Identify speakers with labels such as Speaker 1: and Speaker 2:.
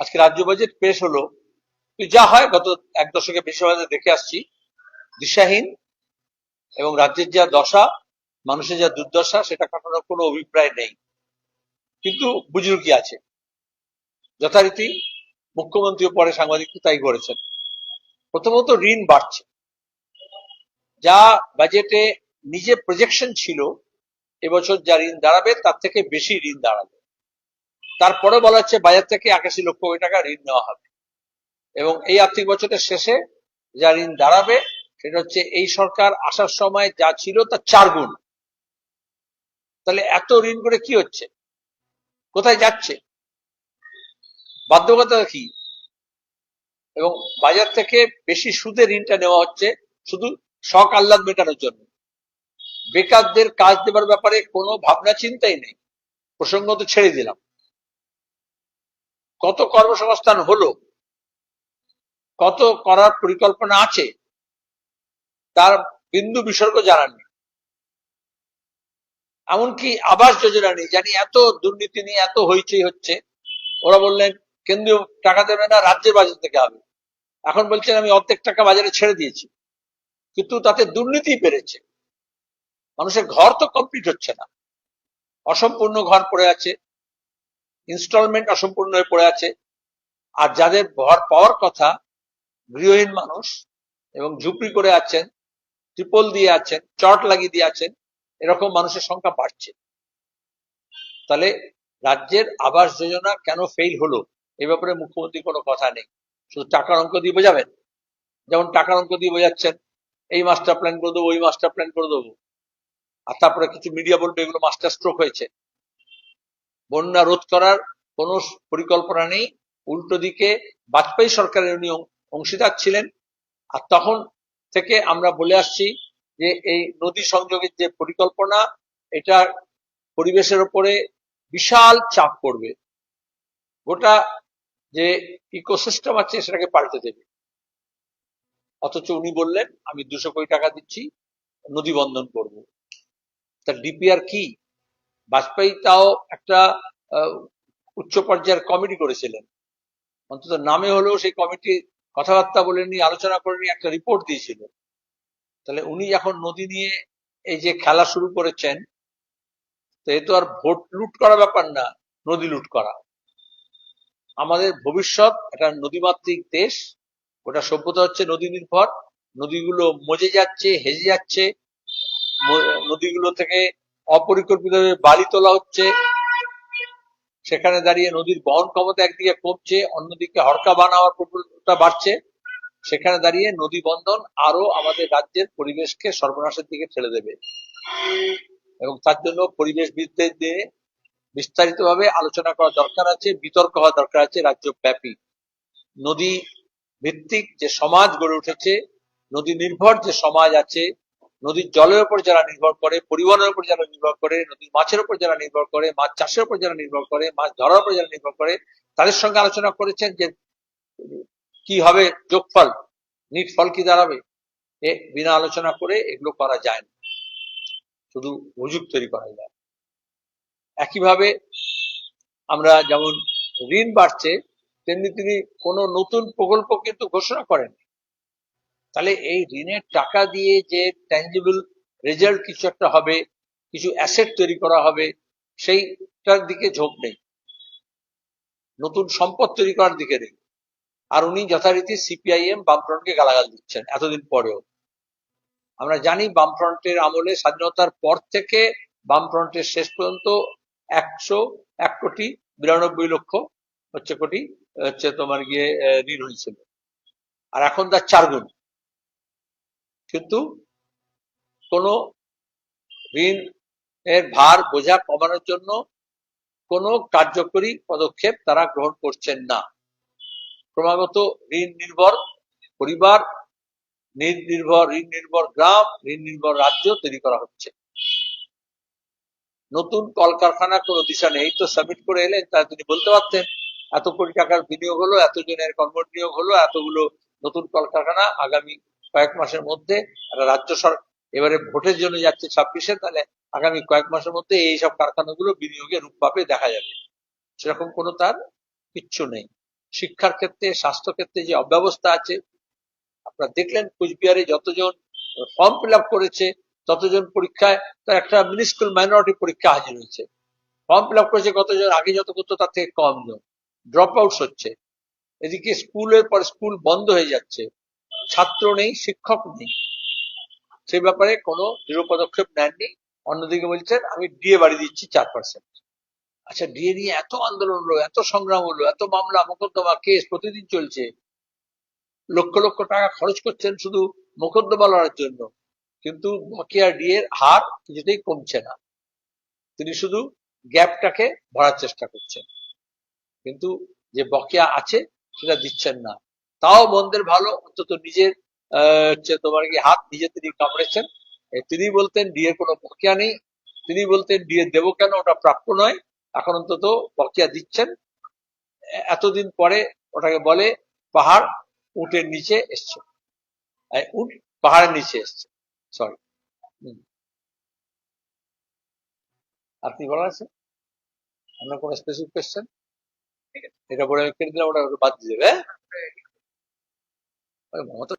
Speaker 1: আজকে রাজ্য বাজেট পেশ হলো। যা হয়, গত এক দশকে বেশি দেখে আসছি, দিশাহীন এবং রাজ্যের যা দশা, মানুষের যা দুর্দশা, সেটা কাটানোর কোনো অভিপ্রায় নেই। কিন্তু বুজুর্গি আছে? যথারীতি মুখ্যমন্ত্রীও পরে সাংবাদিককে তাই করেছেন। প্রথমত ঋণ বাড়ছে। যা বাজেটে নিজে প্রজেকশন ছিল, এবছর যা ঋণ দাঁড়াবে, তার থেকে বেশি ঋণ দাঁড়াবে। তারপরে বলা হচ্ছে বাজার থেকে একাশি লক্ষ কোটি টাকা ঋণ নেওয়া হবে। এবং এই আর্থিক বছরের শেষে যা ঋণ দাঁড়াবে, সেটা হচ্ছে এই সরকার আসার সময় যা ছিল তার চার গুণ। তাহলে এত ঋণ করে কি হচ্ছে? কোথায় যাচ্ছে? বাধ্যকতা কি? এবং বাজার থেকে বেশি সুদে ঋণটা নেওয়া হচ্ছে শুধু শখ আহ্লাদ মেটানোর জন্য। বেকারদের কাজ দেবার ব্যাপারে কোনো ভাবনা চিন্তাই নেই। প্রসঙ্গ তো ছেড়ে দিলাম। কত কর্মসংস্থান হলো, কত করার পরিকল্পনা আছে, তার বিন্দু বিসর্গ জানান নেই। এমনকি আবাস যোজনা নেই, জানি এত দুর্নীতি নিয়ে এত হইচই হচ্ছে। ওরা বললেন, কেন্দ্রীয় টাকা দেবে না, রাজ্যের বাজার থেকে হবে। এখন বলছেন, আমি অর্ধেক টাকা বাজারে ছেড়ে দিয়েছি, কিন্তু তাতে দুর্নীতি বেড়েছে। মানুষের ঘর তো কমপ্লিট হচ্ছে না। অসম্পূর্ণ ঘর পড়ে আছে ইনস্টলমেন্ট অসম্পূর্ণ হয়ে পড়ে আছে। আর যাদের ঘর পাওয়ার কথা, গৃহহীন মানুষ এবং ঝুপড়ি করে আছেন, ত্রিপল দিয়ে আছেন, চট লাগিয়ে দিয়ে আছেন, এরকম মানুষের সংখ্যা বাড়ছে। তাহলে রাজ্যের আবাস যোজনা কেন ফেল হলো? এই ব্যাপারে মুখ্যমন্ত্রী কোনো কথা নেই। শুধু টাকার অঙ্ক দিয়ে বোঝাবেন? যেমন টাকার অঙ্ক দিয়ে বোঝাচ্ছেন, এই মাস্টার প্ল্যান করে দেবো, ওই মাস্টার প্ল্যান করে দেবো। আর তারপরে কিছু মিডিয়া বলবে এগুলো মাস্টার স্ট্রোক হয়েছে। বন্যা রোধ করার কোনো পরিকল্পনা নেই। উল্টো দিকে বাজপেয়ী সরকারের উনি অংশীদার ছিলেন। আর তখন থেকে আমরা বলে আসছি যে এই নদী সংযোগের যে পরিকল্পনা, এটা পরিবেশের উপরে বিশাল চাপ পড়বে। গোটা যে ইকোসিস্টেম আছে সেটাকে পাল্টে দেবে। অথচ উনি বললেন, আমি দুশো কোটি টাকা দিচ্ছি, নদী বন্ধন করব। তার ডিপিআর কি? বাজপেয়ী তাও একটা উচ্চ পর্যায়ের কমিটি করেছিলেন। অন্তত নামে হলেও সেই কমিটি কথাবার্তা বলেনি আলোচনা করেনি একটা রিপোর্ট দিয়েছিল। তাহলে উনি এখন নদী নিয়ে এই যে খেলা শুরু করেছেন, তো এ তো আর ভোট লুট করা ব্যাপার না, নদী লুট করা। আমাদের ভবিষ্যৎ একটা নদীমাতৃক দেশ, ওটা সভ্যতা হচ্ছে নদী নির্ভর, নদীগুলো মজে যাচ্ছে, হেজে যাচ্ছে নদীগুলো থেকে অপরিকল্পিতভাবে বালি তোলা হচ্ছে। সেখানে দাঁড়িয়ে নদীর বহন ক্ষমতা একদিকে কমছে, অন্যদিকে হরকা বানাওয়ার প্রবণতা বাড়ছে। সেখানে দাঁড়িয়ে নদী বন্ধন আরও আমাদের রাজ্যের পরিবেশকে সর্বনাশের দিকে ঠেলে দেবে। এবং তার জন্য পরিবেশবিদদের দিয়ে বিস্তারিতভাবে আলোচনা করা দরকার আছে, বিতর্ক হওয়া দরকার আছে রাজ্য ব্যাপী নদী ভিত্তিক যে সমাজ গড়ে উঠেছে, নদী নির্ভর যে সমাজ আছে নদীর জলের উপর যারা নির্ভর করে, পরিবহনের উপর যারা নির্ভর করে, নদীর মাছের উপর যারা নির্ভর করে, মাছ চাষের উপর যারা নির্ভর করে, মাছ ধরার উপর যারা নির্ভর করে, তাদের সঙ্গে আলোচনা করেছেন যে কি হবে যোগফল, নিট ফল কি দাঁড়াবে? এ বিনা আলোচনা করে এগুলো করা যায় না। শুধু হুজুগ তৈরি করা যায়। একইভাবে আমরা যেমন ঋণ বাড়ছে, তেমনি তিনি কোনো নতুন প্রকল্প কিন্তু ঘোষণা করেন তাহলে এই ঋণের টাকা দিয়ে যে ট্যাঞ্জিবল রেজাল্ট কিছু একটা হবে, কিছু অ্যাসেট তৈরি করা হবে, সেইটার দিকে ঝোঁক নেই। নতুন সম্পদ তৈরি করার দিকে নেই। আর উনি যথারীতি সিপিআইএম বামফ্রন্টকে গালাগাল দিচ্ছেন এতদিন পরেও। আমরা জানি বামফ্রন্টের আমলে স্বাধীনতার পর থেকে বামফ্রন্টের শেষ পর্যন্ত একশো এক কোটি বিরানব্বই লক্ষ হচ্ছে কোটি, হচ্ছে তোমার গিয়ে ঋণ হয়েছিল। আর এখন তার চার গুণ। কিন্তু কোনো ঋণ এর ভার বোঝা কমানোর জন্য কোনো কার্যকরী পদক্ষেপ তারা গ্রহণ করছেন না। ক্রমাগত ঋণ নির্ভর পরিবার নির্ভর, ঋণ নির্ভর গ্রাম, ঋণ নির্ভর রাজ্য তৈরি করা হচ্ছে। নতুন কলকারখানা কোনো দিশা নেই। তো সাবমিট করে এলেন, তা তিনি বলতে পারতেন, এত কোটি টাকার বিনিয়োগ হলো, এতজনের কর্মনিয়োগ হলো, এতগুলো নতুন কলকারখানা আগামী কয়েক মাসের মধ্যে একটা রাজ্য সরকার এবারে ভোটের জন্য যাচ্ছে ছাব্বিশে, তাহলে আগামী কয়েক মাসের মধ্যে এই সব কারখানাগুলো বিনিয়োগের রূপ পাবে দেখা যাবে। সেরকম কোনো তার কিচ্ছু নেই। শিক্ষার ক্ষেত্রে, স্বাস্থ্য ক্ষেত্রে যে অব্যবস্থা আছে, আপনারা দেখলেন কুচবিহারে যতজন ফর্ম ফিল করেছে, ততজন পরীক্ষায় তার একটা মিনিস্কুল মাইনরিটি পরীক্ষা হাজির হয়েছে। ফর্ম ফিল করেছে কতজন, আগে যত করতো তার থেকে কম জন ড্রপ আউটস হচ্ছে। এদিকে স্কুলের পর স্কুল বন্ধ হয়ে যাচ্ছে। ছাত্র নেই, শিক্ষক নেই। সে ব্যাপারে কোনো দৃঢ় পদক্ষেপ নেননি। অন্যদিকে বলছেন, আমি ডিএ বাড়ি দিচ্ছি চার পার্সেন্ট আচ্ছা ডিএ নিয়ে এত আন্দোলন হলো, এত সংগ্রাম হলো, এত মামলা, মোকদ্দমা, কেস প্রতিদিন চলছে। লক্ষ লক্ষ টাকা খরচ করছেন শুধু মোকদ্দমা লড়ার জন্য। কিন্তু বকেয়া ডিএর হার কিছুতেই কমছে না। তিনি শুধু গ্যাপটাকে ভরার চেষ্টা করছেন। কিন্তু যে বকেয়া আছে, সেটা দিচ্ছেন না। তাও মন্দের ভালো, অন্তত নিজের হচ্ছে তোমার কি হাত নিজে তিনি কামড়েছেন। তিনি বলতেন, ডিএর কোনো বকেয়া নেই। তিনি বলতেন, ডিএ দেবো কেন? ওটা প্রাপ্য নয়। এখন অন্তত বকেয়া দিচ্ছেন। এতদিন পরে ওটাকে বলে, পাহাড় উটের নিচে এসছে। উট পাহাড়ের নিচে এসছে। সরি আপনি বলার আছে? আপনার কোনো স্পেসিফিক কোয়েশ্চেন এটা বলে কেটে দিলাম, ওটা বাদ দিয়ে দেবে হ্যাঁ? ওই মমতা